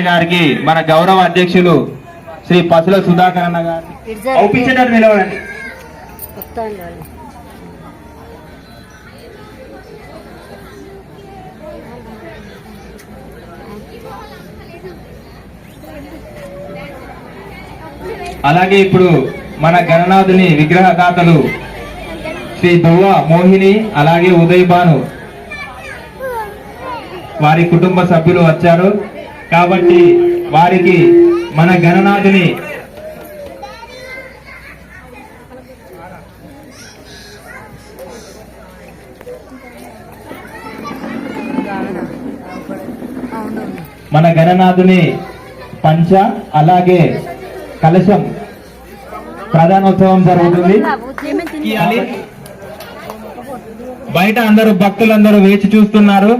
గారికి మన గౌరవ అధ్యక్షులు శ్రీ పసుల సుధాకర్ అన్న గారు. నిలవడండి అలాగే ఇప్పుడు మన గణనాథుని విగ్రహదాతలు శ్రీ దువ్వ మోహిని అలాగే ఉదయ్ భాను వారి కుటుంబ సభ్యులు వచ్చారు. కాబట్టి వారికి మన గణనాథుని మన గణనాథుని పంచ అలాగే కలశం ప్రధానోత్సవం జరుగుతుంది. బయట అందరూ భక్తులందరూ వేచి చూస్తున్నారు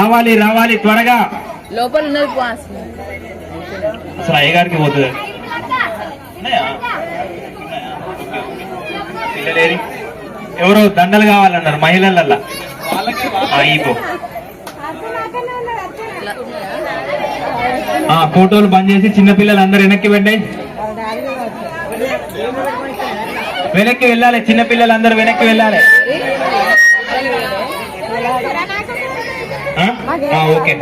రావాలి రావాలి త్వరగా. లోపల అసలు అయ్యగారికి పోతుంది. ఎవరో దండలు కావాలన్నారు మహిళలల్లా. ఆ, ఫోటోలు బంద్ చేసి చిన్న పిల్లలు అందరు వెనక్కి పెట్టాయి వెనక్కి వెళ్ళాలి చిన్న పిల్లలు అందరూ వెనక్కి వెళ్ళాలి. ఓకే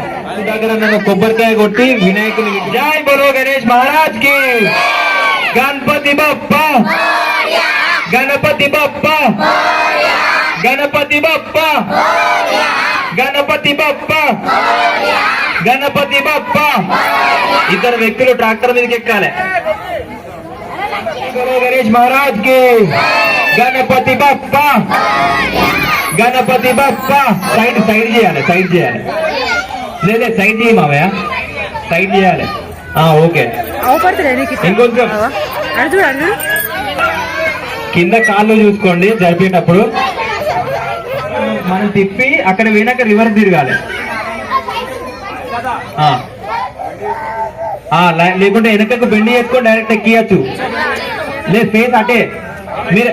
దగ్గర నన్ను కొబ్బరికాయ కొట్టి వినాయకుని జై బలో గణేష్ మహారాజ్కి గణపతి బప్ప గణపతి బప్ప గణపతి బప్ప గణపతి బప్ప గణపతి బప్ప ఇద్దరు వ్యక్తులు ట్రాక్టర్ మీదకి ఎక్కాలి బలో గణేష్ మహారాజ్కి గణపతి బప్ప గణపతి బప్ప. సైడ్ సైడ్ చేయాలి సైడ్ చేయాలి. లేదే సైడ్ చేయి మావయ్య సైడ్ చేయాలి. ఓకే. ఇంకొంచెం. కింద కాళ్ళు చూసుకోండి జరిపేటప్పుడు. మనం తిప్పి అక్కడ పోయినాక రివర్స్ తిరగాలి. లేకుంటే వెనకకు బెండి చేసుకొని డైరెక్ట్ ఎక్కియచ్చు. లేదు ఫేస్ అటే. మీరు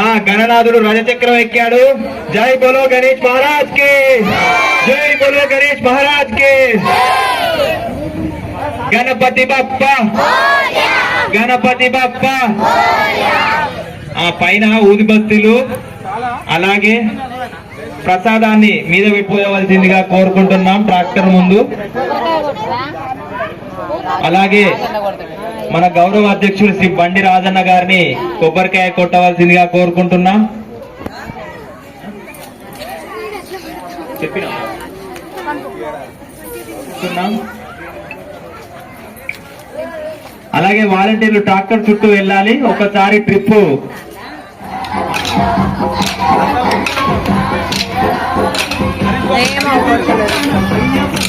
గణనాథుడు రజచక్రం ఎక్కాడు. జై బోలో గణేష్ మహారాజ్కి. జై బోలో గణేష్ మహారాజ్కి. గణపతి బప్ప. గణపతి బప్ప. ఆ పైన ఊదిబస్తీలు అలాగే ప్రసాదాన్ని మీద పెట్టుకోవలసిందిగా కోరుకుంటున్నాం ట్రాక్టర్ ముందు. అలాగే మన గౌరవ అధ్యక్షుడు శ్రీ బండి రాజన్న గారిని కొబ్బరికాయ కొట్టవలసిందిగా కోరుకుంటున్నాం. చెప్పినా? అలాగే వాలంటీర్లు ట్రాక్టర్ చుట్టూ వెళ్ళాలి. ఒకసారి ట్రిప్ ఏం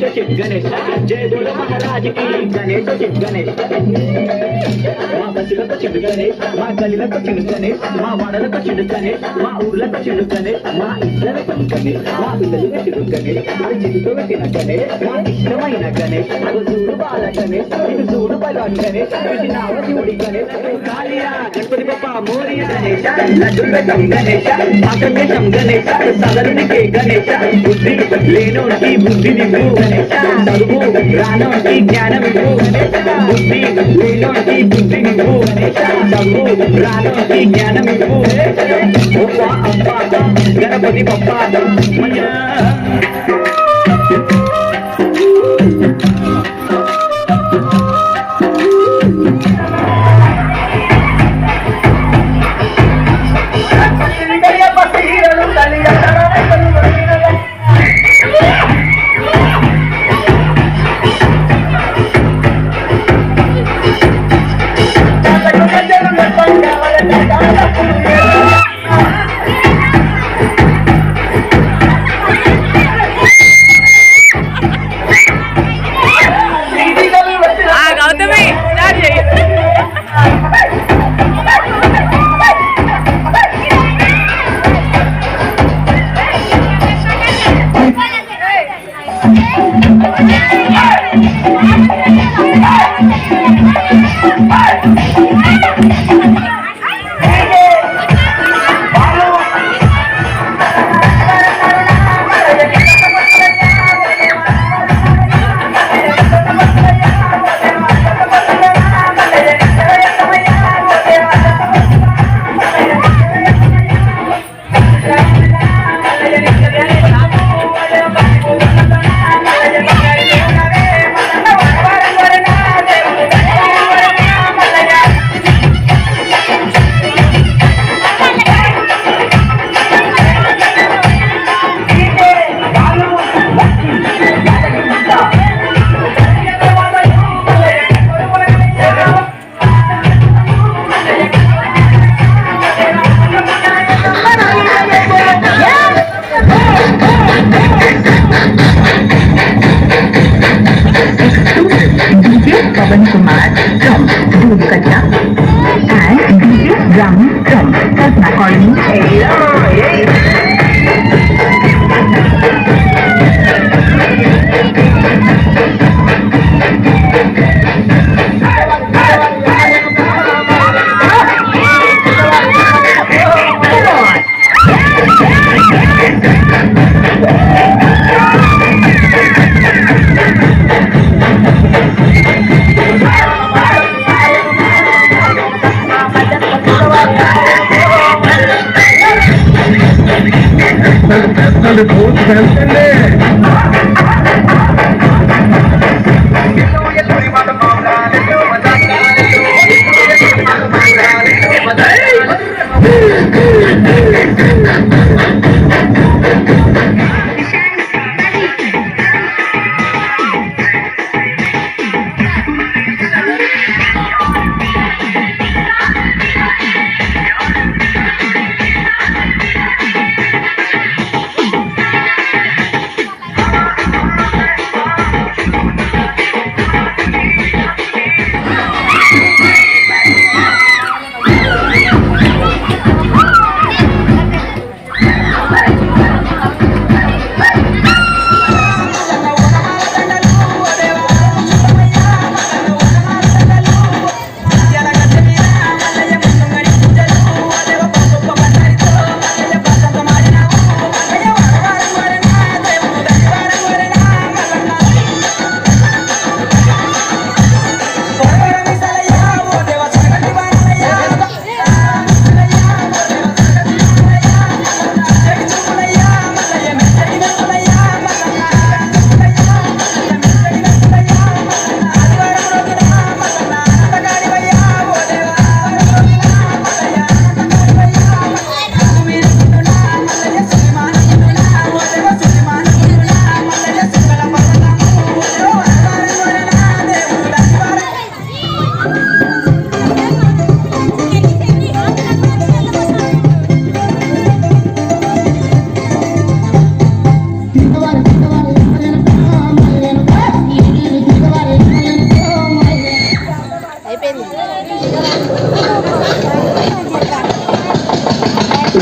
గణేష్ శివ్ గణేష్ జయ బోల మహారాజుకి గణేష్ శివ్ గణేష్ మా బస్సులకు చెడు గణేష్ మా గల్లీలకు చెడు గణేష్ మా వాడలకు చెడు గణేష్ మా ఊర్లకు చెడు గణేష్ మా ఇద్దరకు గణేష్ మా పిల్లలకు చెడు గణేష్ అది చెడుతో పెట్టిన గణేష్ మా ఇష్టమైన గణేష్ అది చూడు బాల గణేష్ ఇది చూడు బలవాన్ గణేష్ ఇది నావ శివుడి గణేష్ కాళియా గణపతి బొప్ప మోరియా గణేష్ లడ్డు పెట్టం గణేష్ మాసం బుద్ధి లేనోడికి చదువు రానోడికి జ్ఞానం ఇవ్వు బుద్ధి లేనోడికి బుద్ధి నివ్వు చదువు రానోడికి జ్ఞానం ఇవ్వు గణపతి పప్పా Cần các.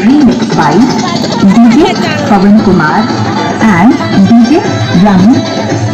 Remix by DJ Pavan Kumar and DJ Rami